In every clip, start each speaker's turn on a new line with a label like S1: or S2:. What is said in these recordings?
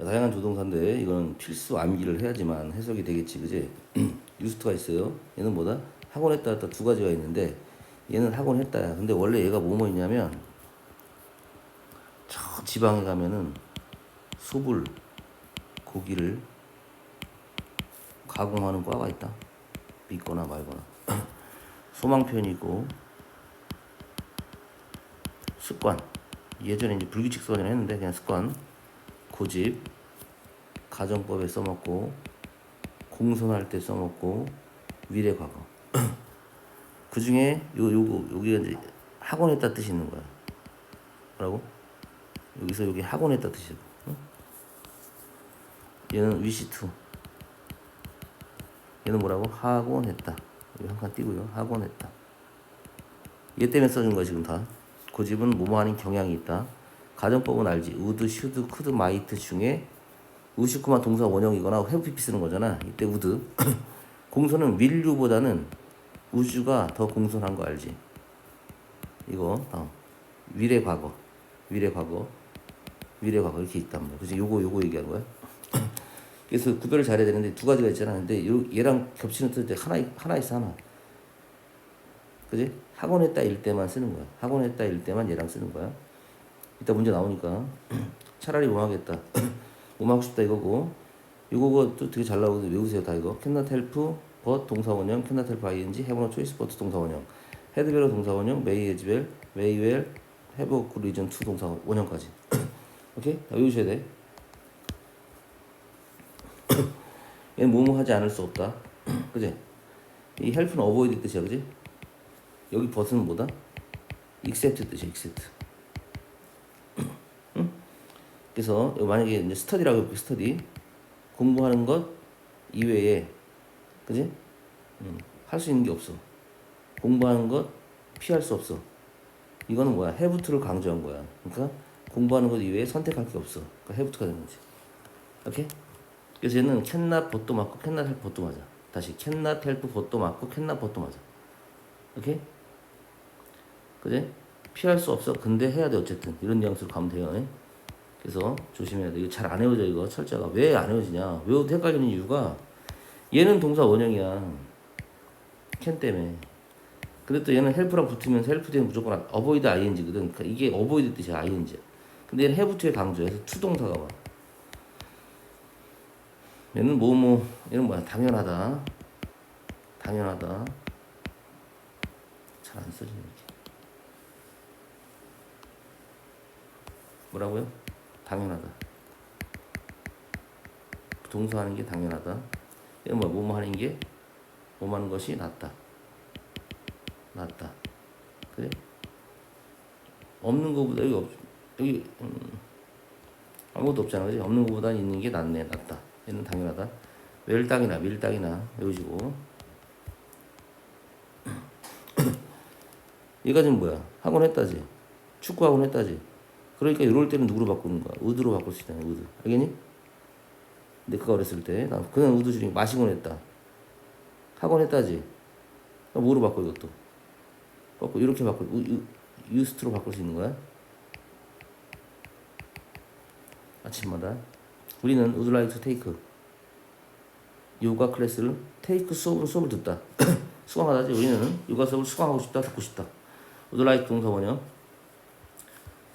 S1: 자, 다양한 조동사인데 이거는 필수 암기를 해야지만 해석이 되겠지, 그지? 유스트가 있어요. 얘는 뭐다? 학원 했다 했다 두 가지가 있는데 얘는 학원 했다야. 근데 원래 얘가 뭐뭐 있냐면 저 지방에 가면은 소불 고기를 가공하는 과가 있다. 믿거나 말거나. 소망편이 있고 습관. 예전에 이제 불규칙 습관이라 했는데 그냥 습관. 고집. 가정법에 써먹고 공손할 때 써먹고 미래 과거. 그 중에 요 요거 여기가 이제 학원했다 뜻이 있는 거야. 뭐라고? 여기서 여기 학원했다 뜻이고. 응? 얘는 위시투. 얘는 뭐라고? 학원했다. 여기 한칸 띄고요. 학원했다. 얘 때문에 써준 거야 지금 다. 고집은 뭐뭐 하는 경향이 있다. 가정법은 알지. 우드, 슈드, 쿠드, 마이트 중에 우시쿠만 동사 원형이거나 헤브피피 쓰는 거잖아. 이때 우드. 공손은 윌류보다는 우주가 더 공손한 거 알지? 이거 다음 미래 과거, 미래 과거, 미래 과거 이렇게 있단 말이야. 그지? 요거 요거 얘기한 거야. 그래서 구별을 잘해야 되는데 두 가지가 있잖아. 근데 요, 얘랑 겹치는 뜻 하나 하나 있어 하나. 그지? 학원했다 일 때만 쓰는 거야. 학원했다 일 때만 얘랑 쓰는 거야. 이따 문제 나오니까 차라리 뭐 하겠다. 뭐 하고 싶다 이거고. 이거가 또 되게 잘 나오거든. 외우세요 다 이거. cannot help but 동사 원형, cannot help ing, have no choice but 동사 원형, had well 동사 원형, may as well, may well, have a good reason to 동사 원형까지. 오케이? 다 외우셔야 돼. 얘는 뭐뭐 하지 않을 수 없다. 그지? 이 help는 avoid 뜻이야, 그지? 여기 but은 뭐다? accept 뜻이야, accept. 그래서 만약에 이제 스터디라고 해볼게, 스터디. 공부하는 것 이외에, 그지? 음, 할수 있는 게 없어. 공부하는 것 피할 수 없어. 이거는 뭐야? 해부투를 강조한 거야. 그러니까 공부하는 것 이외에 선택할 게 없어. 그러니까 해부투가 되는 거지. 오케이? 그래서 얘는 캔낫 버도 맞고 캔낫 헬 버도 맞아. 다시 캔낫 헬프 버도 맞고 캔낫 버도 맞아. 오케이? 그지? 피할 수 없어. 근데 해야 돼 어쨌든 이런 뉘앙스로 가면 돼요. 예? 그래서 조심해야 돼. 이거 잘 안 외워져 이거 철자가 왜 안 외워지냐? 외워도 헷갈리는 이유가 얘는 동사 원형이야. 캔 때문에. 근데 또 얘는 헬프랑 붙으면서 헬프 뒤에 무조건 어보이드 ing거든. 그러니까 이게 어보이드 뜻이야 ing야. 근데 얘는 해부 뒤에 강조해서 투동사가 와. 얘는 뭐뭐 얘는 뭐야 당연하다. 당연하다. 잘 안 써지네 이렇게. 뭐라고요? 당연하다. 동사하는 게 당연하다. 뭐야 뭐뭐 하는 게 뭐뭐 하는 것이 낫다. 낫다. 그래? 없는 거보다 여기 없 여기 음, 아무것도 없잖아, 그지? 없는 거보다 있는 게 낫네, 낫다. 얘는 당연하다. 웰땅이나 밀땅이나 외우시고. 얘가 지금 뭐야? 학원 했다지. 축구 학원 했다지. 그러니까 이럴 때는 누구로 바꾸는 거야? 의드로 바꿀 수 있잖아, 의드. 알겠니? 내가 어렸을 때, 나 그냥 의드 중에 마시곤 했다. 학원 했다지. 그럼 뭐로 바꿔 이것도? 바꿔 이렇게 바꿔 유, 유, 유스트로 바꿀 수 있는 거야? 아침마다 우리는 would like to take 요가 클래스를 take 수업으로 수업을 듣다 수강하다지 우리는 요가 수업을 수강하고 싶다 듣고 싶다 would like 동사 원형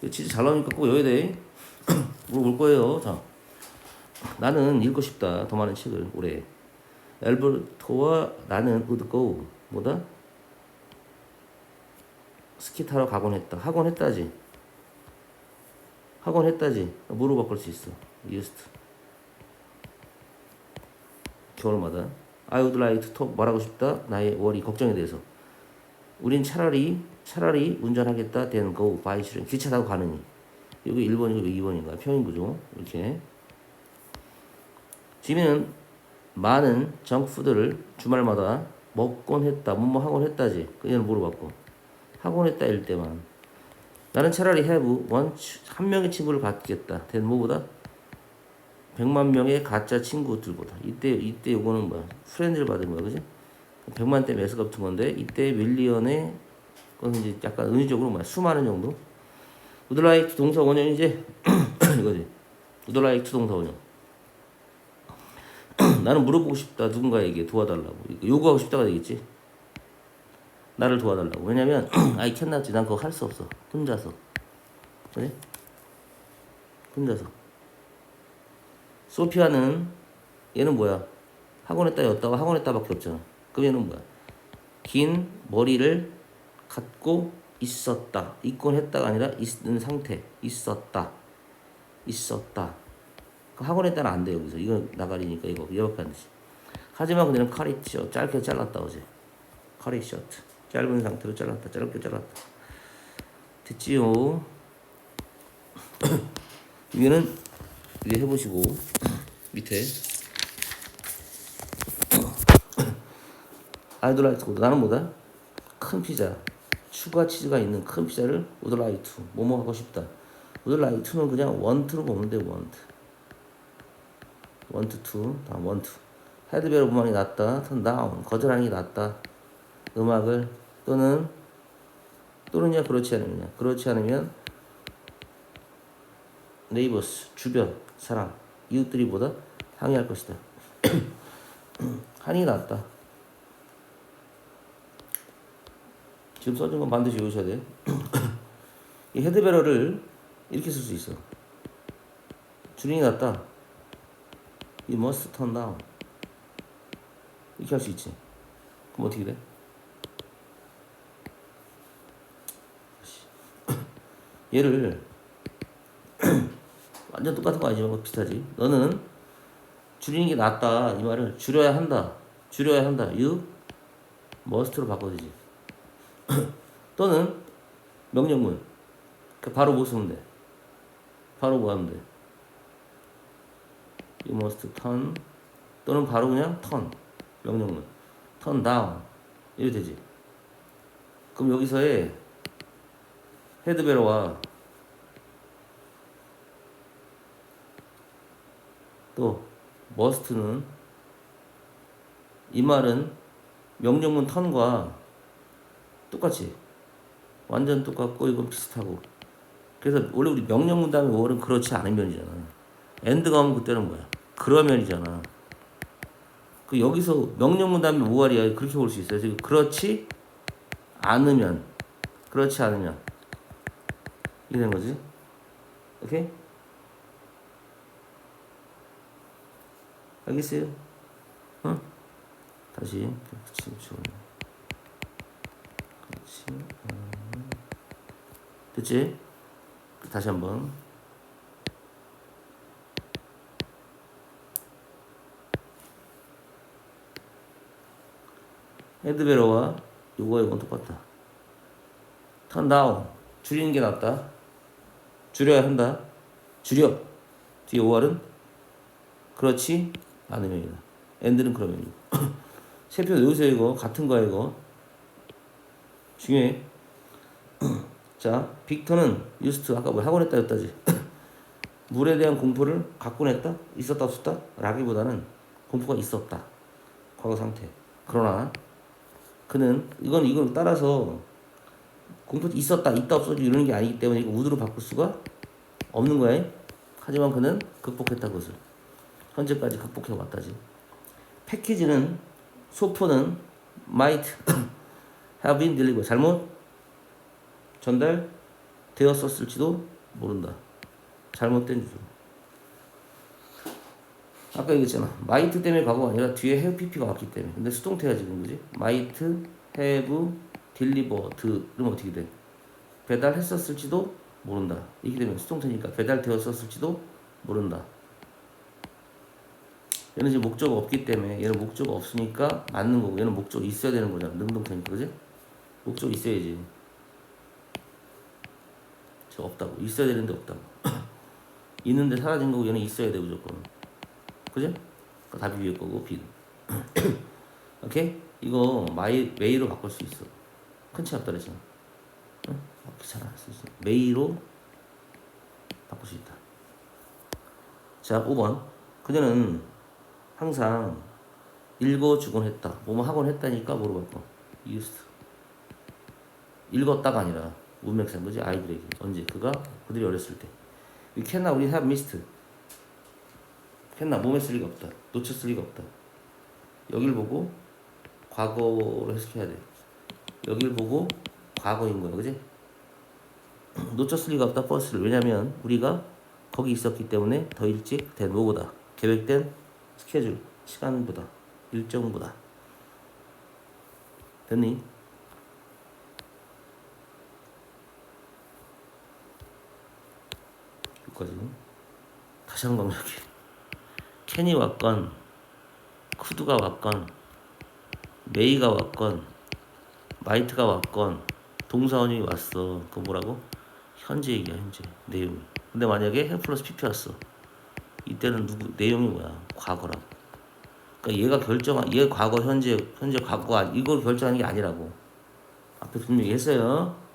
S1: 진짜 잘 나오니까 꼭 외워야 돼 물어볼 거예요 자 나는 읽고 싶다 더 많은 책을 올해 엘버토와 나는 go 뭐다? 스키 타러 가곤 했다. 학원 했다지. 학원 했다지. 뭐로 바꿀 수 있어? used. 겨울마다. I would like to talk 말하고 싶다. 나의 월이 걱정에 대해서. 우린 차라리 차라리 운전하겠다. then go by train. 기차 타고 가느니. 여기 1번이고 여기 2번인가? 평행 구조. 이렇게. 지민은 많은 정푸드를 주말마다 먹곤 했다. 뭐뭐 하곤 했다지. 그녀는 바꿔? 학원 했다 일 때만. 나는 차라리 have one 한 명의 친구를 갖겠다. 된 뭐보다 100만 명의 가짜 친구들보다. 이때 이때 요거는 뭐야? 프렌즈를 받은 거야, 그지? 100만 대 매스가 붙은 건데 이때 윌리언의 그건 이제 약간 은유적으로 뭐야? 수많은 정도. 우드라이트 동사 원형이 이제 이거지. like to 동사 원형. 나는 물어보고 싶다 누군가에게 도와달라고 요구하고 싶다가 되겠지. 나를 도와달라고. 왜냐면 I cannot 난 그거 할 수 없어. 혼자서. 그래? 혼자서. 소피아는 얘는 뭐야? 학원에다 였다가 학원에다밖에 없잖아. 얘는 뭐야? 긴 머리를 갖고 있었다. 있곤 했다가 아니라 있는 상태. 있었다. 있었다. 그 학원에다는 안 돼, 여기서. 이건 나가리니까 이거 얘밖에 안 되지. 하지만 그들은 카리티어 짧게 잘랐다 어제. 카리 셔트. 짧은 상태로 잘랐다. 짧게 잘랐다. 됐지요? 위에는 이게 해보시고 밑에 아이돌라이트 나는 뭐다? 큰 피자. 추가 치즈가 있는 큰 피자를 우드라이트 뭐뭐 하고 싶다. 우드라이트는 그냥 원트로 보면 돼 원트 원트 투 다음 원트 헤드베어 음악이 낮다. 턴 다운. 거절하는 게 낫다. 음악을 또는 또는야 그렇지 않으면 그렇지 않으면 네이버스 주변 사람. 이웃들이보다? 항의할 것이다. 한이 낫다 지금 써준 건 반드시 외우셔야 돼. 이 헤드베러를 이렇게 쓸 수 있어. 줄임이 낫다. You must turn down. 이렇게 할 수 있지. 그럼 어떻게 돼? 얘를 완전 똑같은 거 아니지만 뭐 비슷하지. 너는 줄이는 게 낫다. 이 말을 줄여야 한다. 줄여야 한다. You must로 바꿔주지. 또는 명령문. 그 바로 뭐 쓰면 돼. 바로 뭐 하면 돼. You must turn 또는 바로 그냥 turn. 명령문. turn down. 이래 되지. 그럼 여기서의 헤드베러와 또 must는 이 말은 명령문 턴과 똑같이. 완전 똑같고 이건 비슷하고. 그래서 원래 우리 명령문 다음에 5월은 그렇지 않은 면이잖아. 엔드가 오면 그때는 뭐야? 그러면이잖아. 그 여기서 명령문 다음에 5월이야. 그렇게 볼 수 있어요. 지금 그렇지 않으면 그렇지 않으면. 된 거지? 오케이? 알겠어요? 응? 다시. 그렇지 좋네 됐지? 다시 한번. 헤드베러와 요거 이건 똑같다. 턴 다운. 줄이는 게 낫다. 줄여야 한다. 줄여. 뒤에 5월은 그렇지 않으면이다. 엔드는 그러면이고. 세표 외우세요 이거. 같은 거야 이거. 중요해. 자, 빅터는 유스트 아까 뭐 학원 했다 했다지. 물에 대한 공포를 갖고 냈다? 있었다 없었다? 라기보다는 공포가 있었다. 과거 상태. 그러나 그는 이건 이걸 따라서 공포 있었다 있다 없었다 이러는 게 아니기 때문에 이거 우드로 바꿀 수가 없는 거야. 하지만 그는 극복했다 그것을. 현재까지 극복해 왔다지. 패키지는 소포는 might have been delivered 잘못 전달되었었을지도 모른다. 잘못된 주소. 아까 얘기했잖아. might 때문에 과거가 아니라 뒤에 have pp가 왔기 때문에. 근데 수동태야 지금 그지? might have delivered 그러면 어떻게 돼? 배달했었을지도 모른다. 이렇게 되면 수동태니까 배달되었었을지도 모른다. 얘는 지금 목적 없기 때문에 얘는 목적 없으니까 맞는 거고 얘는 목적 있어야 되는 거잖아. 능동태니까 그지? 목적 있어야지. 저 없다고. 있어야 되는데 없다고. 있는데 사라진 거고 얘는 있어야 돼 무조건. 그지? 그러니까 답이 위에 거고 B. 오케이? 이거 마이 메이로 바꿀 수 있어. 큰 차이 없다 그랬잖아. 응? 어, 괜찮아. 쓸 수. 있어. 메이로 바꿀 수 있다. 자, 5번. 그녀는 항상 읽어주곤 했다. 뭐뭐 하곤 했다니까 바꿔? used. 읽었다가 아니라 문맥상 그지 아이들에게 언제 그가 그들이 어렸을 때 we cannot we have missed 했나 몸했을 리가 없다. 놓쳤을 리가 없다. 여길 보고 과거로 해석해야 돼. 여길 보고 과거인 거야, 그지? 놓쳤을 리가 없다 버스를 왜냐면 우리가 거기 있었기 때문에 더 일찍 된 뭐보다 계획된 스케줄 시간보다 일정보다 됐니? 여기까지 다시 한번 강조할게 ken이 왔건 쿠드가 왔건 메이가 왔건 마이트가 왔건 동사원이 왔어. 그 뭐라고? 현재 얘기야 현재. 내용이. 근데 만약에 해 플러스 pp 왔어. 이때는 누구 내용이 뭐야? 과거라고. 그러니까 얘가 결정한 얘 과거 현재 현재 과거 이걸 결정하는 게 아니라고. 앞에 분명히 했어요